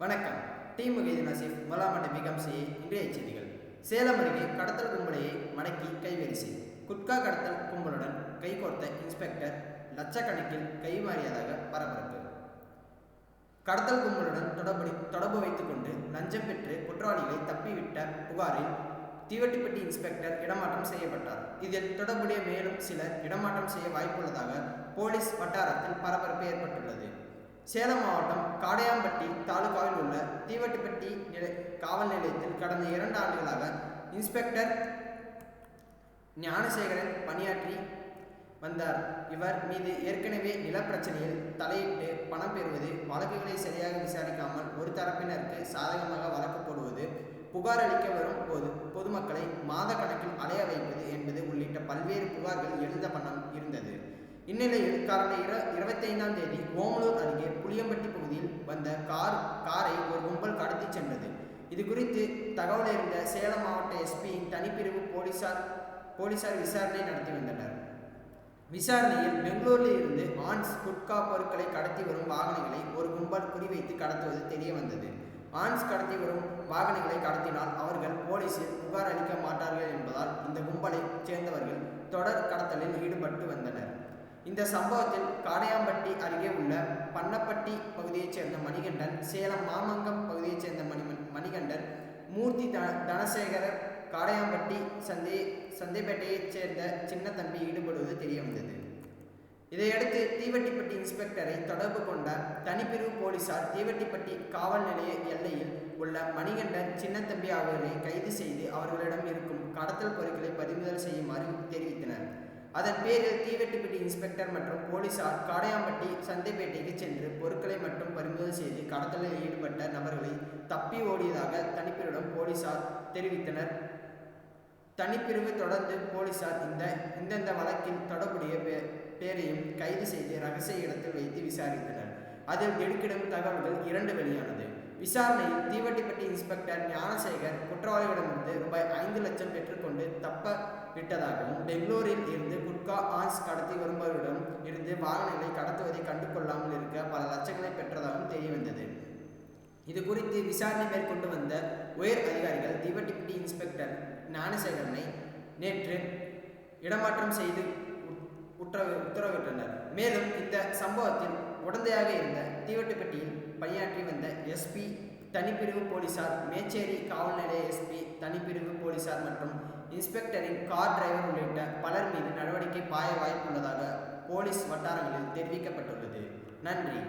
வணக்கம். டி. முகைது நசீப் முதலாமட்ட பிகம்சி இன்றைய செய்திகள். சேலம் அருகே கடத்தல் கும்பலையை மடக்கி கைவரிசை. குட்கா கடத்தல் கும்பலுடன் கைகோர்த்த இன்ஸ்பெக்டர் லட்சக்கணக்கில் கைமாறியதாக பரபரப்பு. கடத்தல் கும்பலுடன் தொடர்பு தொடர்பு வைத்துக் கொண்டு லஞ்சம் பெற்று குற்றவாளிகளை தப்பிவிட்ட புகாரில் தீவட்டிப்பட்டி இன்ஸ்பெக்டர் இடமாற்றம் செய்யப்பட்டார். இதில் தொடர்புடைய மேலும் சிலர் இடமாற்றம் செய்ய வாய்ப்புள்ளதாக போலீஸ் வட்டாரத்தில் பரபரப்பு ஏற்பட்டுள்ளது. சேலம் மாவட்டம் காடையாம்பட்டி தாலுகாவில் உள்ள தீவட்டுப்பட்டி நிலை காவல் நிலையத்தில் கடந்த இரண்டு ஆண்டுகளாக இன்ஸ்பெக்டர் ஞானசேகரன் பணியாற்றி வந்தார். இவர் மீது ஏற்கனவே நிலப்பிரச்சனையில் தலையிட்டு பணம் பெறுவது வழக்குகளை சரியாக விசாரிக்காமல் ஒரு தரப்பினருக்கு சாதகமாக வழக்கு போடுவது புகார் அளிக்க வரும் போது பொதுமக்களை மாத கணக்கில் அலைய வைப்பது என்பது உள்ளிட்ட பல்வேறு புகார்கள் எழுந்த பணம் இந்நிலையில் கடந்த இர இருபத்தைந்தாம் தேதி ஓமலூர் அருகே புளியம்பட்டி பகுதியில் வந்த கார் காரை ஒரு கும்பல் கடத்திச் சென்றது. இது குறித்து தகவல் அறிந்த சேலம் மாவட்ட எஸ்பியின் தனிப்பிரிவு போலீசார் போலீசார் விசாரணை நடத்தி வந்தனர். விசாரணையில் பெங்களூரில் இருந்து ஆன்ஸ் குட்கா பொருட்களை கடத்தி வரும் வாகனங்களை ஒரு கும்பல் குறிவைத்து கடத்துவது தெரிய வந்தது. ஆன்ஸ் கடத்தி வரும் வாகனங்களை கடத்தினால் அவர்கள் போலீசில் புகார் அளிக்க மாட்டார்கள் என்பதால் இந்த கும்பலை சேர்ந்தவர்கள் தொடர் கடத்தலில் ஈடுபட்டு வந்தனர். இந்த சம்பவத்தில் காடையாம்பட்டி அருகே உள்ள பண்ணப்பட்டி பகுதியைச் சேர்ந்த மணிகண்டன் சேலம் மாமங்கம் பகுதியைச் சேர்ந்த மணி மணிகண்டன் மூர்த்தி தன தனசேகரர் காடையாம்பட்டி சந்தை சந்தைப்பேட்டையைச் சேர்ந்த சின்ன தம்பி ஈடுபடுவது தெரிய வந்தது இதையடுத்து தீவட்டிப்பட்டி இன்ஸ்பெக்டரை தொடர்பு கொண்ட தனிப்பிரிவு போலீசார் தீவட்டிப்பட்டி காவல் நிலைய எல்லையில் உள்ள மணிகண்டன் சின்னத்தம்பி அவர்களை கைது செய்து அவர்களிடம் இருக்கும் கடத்தல் பொருட்களை பறிமுதல் செய்யுமாறு தெரிவித்தனர். அதன் பேரில் தீவெட்டுப்பட்டி இன்ஸ்பெக்டர் மற்றும் போலீசார் காடையாம்பட்டி சந்தைப்பேட்டைக்கு சென்று பொருட்களை மட்டும் பறிமுதல் செய்து கடத்தலில் ஈடுபட்ட நபர்களை தப்பி ஓடியதாக தனிப்பிரிவிடம் போலீசார் தெரிவித்தனர். தனிப்பிரிவு தொடர்ந்து போலீசார் இந்த இந்தந்த வழக்கில் தொடர்புடைய பேரையும் கைது செய்து ரகசிய இடத்தில் வைத்து விசாரித்தனர். அதில் எடுக்கிடும் தகவல்கள் இரண்டு வெளியானது. விசாரணையில் தீவட்டிப்பட்டி இன்ஸ்பெக்டர் ஞானசேகர் குற்றவாளிகளிடமிருந்து ரூபாய் ஐந்து லட்சம் பெற்றுக்கொண்டு தப்ப விட்டதாகவும் பெங்களூரில் இருந்து குட்கா ஆன்ஸ் கடத்தி வருபவரிடம் இருந்து வாகனங்களை கடத்துவதை கண்டுகொள்ளாமல் இருக்க பல லட்சங்களை பெற்றதாகவும் தெரியவந்தது. இது குறித்து விசாரணை மேற்கொண்டு வந்த உயர் அதிகாரிகள் தீவட்டிப்பட்டி இன்ஸ்பெக்டர் ஞானசேகரனை நேற்று இடமாற்றம் செய்து உத்தரவு உத்தரவிட்டனர். மேலும் இந்த சம்பவத்தில் உடந்தையாக இருந்த தீவட்டுப்பட்டியில் பணியாற்றி வந்த எஸ்பி தனிப்பிரிவு போலீசார் மேச்சேரி காவல் நிலைய எஸ்பி தனிப்பிரிவு போலீசார் மற்றும் இன்ஸ்பெக்டரின் கார் டிரைவர் உள்ளிட்ட பலர் மீது நடவடிக்கை பாய வாய்ப்புள்ளதாக போலீஸ் வட்டாரங்களில் தெரிவிக்கப்பட்டுள்ளது. நன்றி.